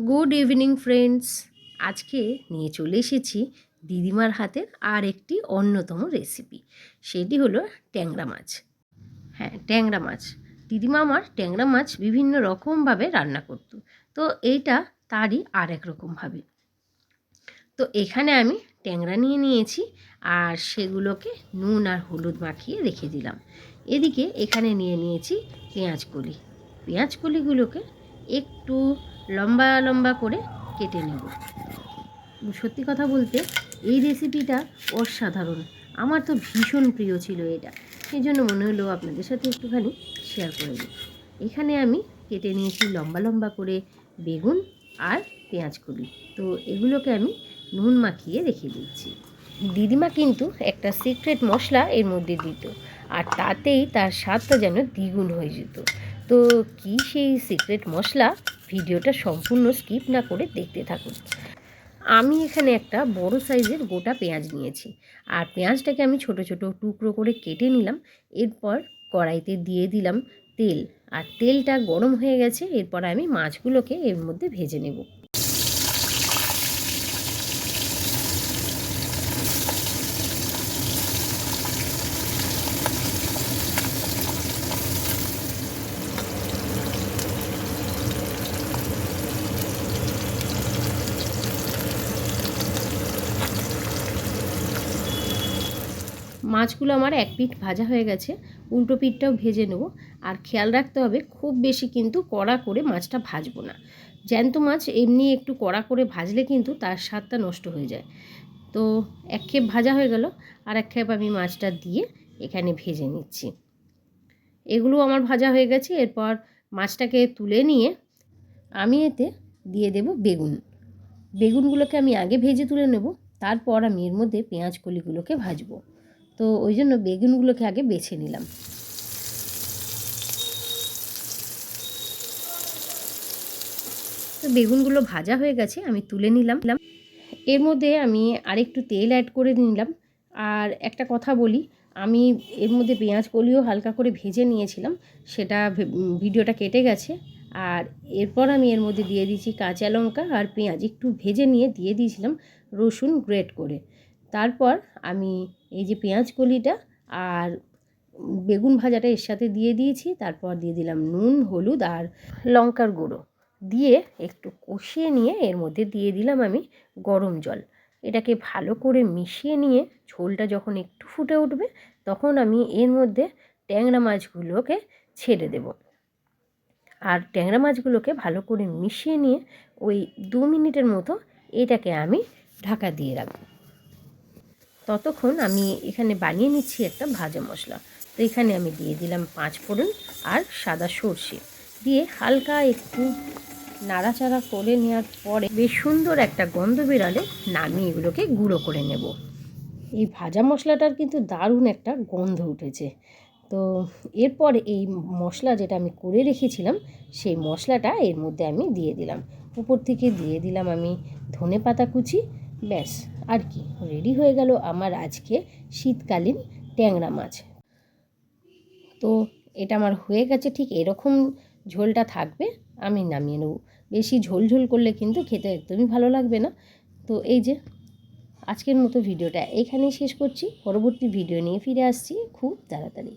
Good evening friends আজকে নিয়ে চলে এসেছি দিদিমার হাতের আর একটি অন্যতম রেসিপি সেটি হলো ট্যাংরা মাছ। হ্যাঁ ট্যাংরা মাছ। দিদিমা আমার ট্যাংরা মাছ বিভিন্ন রকমভাবে রান্না করতো। তো এইটা তারই আর এক রকমভাবে। তো এখানে আমি ট্যাংরা নিয়ে নিয়েছি আর সেগুলোকে নুন আর হলুদ মাখিয়ে রেখে দিলাম। এদিকে এখানে নিয়ে নিয়েছি পেঁয়াজ কলি। পেঁয়াজ কলিগুলোকে একটু লম্বা লম্বা করে কেটে নেব। সত্যি কথা বলতে এই রেসিপিটা অসাধারণ। আমার তো ভীষণ প্রিয় ছিল এটা। সেই জন্য মনে হলো আপনাদের সাথে একটুখানি শেয়ার করে দিই এখানে আমি কেটে নিয়েছি লম্বা লম্বা করে বেগুন আর পেঁয়াজ কলি তো এগুলোকে আমি নুন মাখিয়ে রেখে দিচ্ছি। দিদিমা কিন্তু একটা সিক্রেট মশলা এর মধ্যে দিত। আর তাতেই তার স্বাদটা যেন দ্বিগুণ হয়ে যেত। তো কী সেই সিক্রেট মশলা? ভিডিওটা সম্পূর্ণ স্কিপ না করে দেখতে থাকুন। আমি এখানে একটা বড় সাইজের গোটা পেঁয়াজ নিয়েছি। আর পেঁয়াজটাকে আমি ছোট ছোট টুকরো করে কেটে নিলাম। এরপর কড়াইতে দিয়ে দিলাম তেল। আর তেলটা গরম হয়ে গেছে। এরপর আমি মাছগুলোকে এর মধ্যে ভেজে নেব। মাছগুলো আমার এক পিঠ ভাজা হয়ে গেছে, উল্টো পিঠটাও ভেজে নেব। আর খেয়াল রাখতে হবে, খুব বেশি কিন্তু কড়া করে মাছটা ভাজবো না। জ্যান্ত মাছ এমনি একটু কড়া করে ভাজলে কিন্তু তার স্বাদটা নষ্ট হয়ে যায়। তো এক খেপ ভাজা হয়ে গেল, আর এক খেপ আমি মাছটা দিয়ে এখানে ভেজে নিচ্ছি। এগুলো আমার ভাজা হয়ে গেছে, এরপর মাছটাকে তুলে নিয়ে আমি এতে দিয়ে দেব বেগুন। বেগুনগুলোকে আমি আগে ভেজে তুলে নেব, তারপর আমি এর মধ্যে পেঁয়াজ কলিগুলোকে ভাজবো। তো ওই জন্য বেগুনগুলোকে আগে বেছে নিলাম। তো বেগুনগুলো ভাজা হয়ে গেছে, আমি তুলে নিলাম। এর মধ্যে আমি আরেকটু তেল অ্যাড করে নিলাম। আর একটা কথা বলি, আমি এর মধ্যে পেঁয়াজ কলিও হালকা করে ভেজে নিয়েছিলাম, সেটা ভিডিওটা কেটে গেছে। আর এরপর আমি এর মধ্যে দিয়ে দিয়েছি কাঁচা লঙ্কা আর পেঁয়াজ, একটু ভেজে নিয়ে দিয়ে দিয়েছিলাম রসুন গ্রেট করে। তারপর আমি এই যে পেঁয়াজ কলিটা আর বেগুন ভাজাটা এর সাথে দিয়ে দিয়েছি, তারপর দিয়ে দিলাম নুন, হলুদ আর লঙ্কার গুঁড়ো। দিয়ে একটু কষিয়ে নিয়ে এর মধ্যে দিয়ে দিলাম আমি গরম জল। এটাকে ভালো করে মিশিয়ে নিয়ে ঝোলটা যখন একটু ফুটে উঠবে, তখন আমি এর মধ্যে ট্যাংরা মাছগুলোকে ছেড়ে দেব। আর ট্যাংরা মাছগুলোকে ভালো করে মিশিয়ে নিয়ে ওই দু মিনিটের মতো এটাকে আমি ঢাকা দিয়ে রাখব। ততক্ষণ আমি এখানে বানিয়ে নিচ্ছি একটা ভাজা মশলা। তো এখানে আমি দিয়ে দিলাম পাঁচ ফোড়ন আর সাদা সর্ষে। দিয়ে হালকা একটু নাড়াচাড়া করে নেওয়ার পরে বেশ সুন্দর একটা গন্ধ বেরালে নামিয়ে এগুলোকে গুঁড়ো করে নেব। এই ভাজা মশলাটার কিন্তু দারুণ একটা গন্ধ উঠেছে। তো এরপর এই মশলা যেটা আমি করে রেখেছিলাম, সেই মশলাটা এর মধ্যে আমি দিয়ে দিলাম। উপর থেকে দিয়ে দিলাম আমি ধনে পাতা কুচি ব্যাস, আর কি। রেডি হয়ে গেল আমার আজকে শীতকালীন ট্যাংরা মাছ। তো এটা আমার হয়ে গেছে, ঠিক এরকম ঝোলটা থাকবে, আমি নামিয়ে নেব। বেশি ঝোল ঝোল করলে কিন্তু খেতে একদমই ভালো লাগবে না। তো এই যে, আজকের মতো ভিডিওটা এখানেই শেষ করছি। পরবর্তী ভিডিও নিয়ে ফিরে আসছি। খুব তাড়াতাড়ি।